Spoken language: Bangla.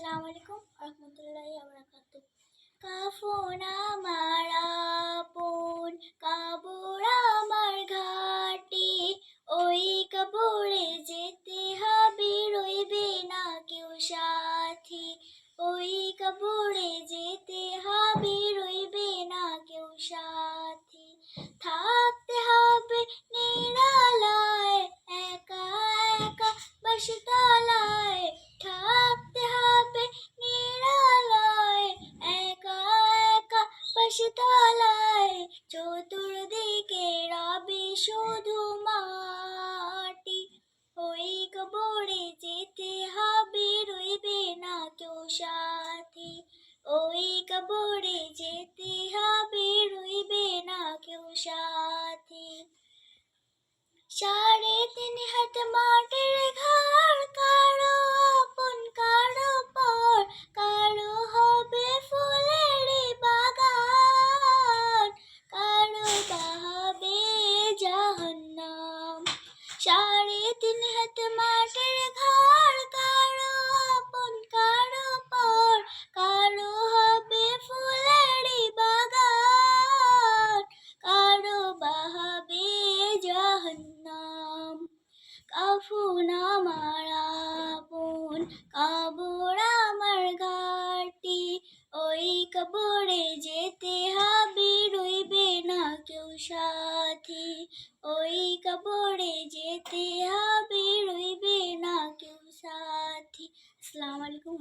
আসসালামু আলাইকুম রহমতুল্লাহি আবরাকাতু কাফন আমার আপন, কাবর আমার ঘাটি। ওই কবরে যেতে হবে, রইবে না কেউ সাথী। ওই কবরে যেতে হবে, রইবে না কেউ সাথী। থাকতে হবে নিরালায়, একা একা বাসতলায় বাসতলায় চতুর্দিকে রবি শুধু মাটি। ওই কবরে যেতে হবে, রইবে না কেউ সাথী। ওই কবরে যেতে হবে, রইবে না কেউ সাথী। সাড়ে তিন হাত মাটির ঘর সাড়ে তিন হাত মাটির ঘর, কারও আপন, কারও পর, কারও হবে ফুলের বাগান, কারও বাহাবে জাহান্নাম। কাফুন আমার আপন, কাবর আমার ঘাটি, ওই কবরে যেতে হবে রইবে না কেউ সাথী, ওই কবরে যেতে হবে রইবে না কেউ সাথী। আসসালামু আলাইকুম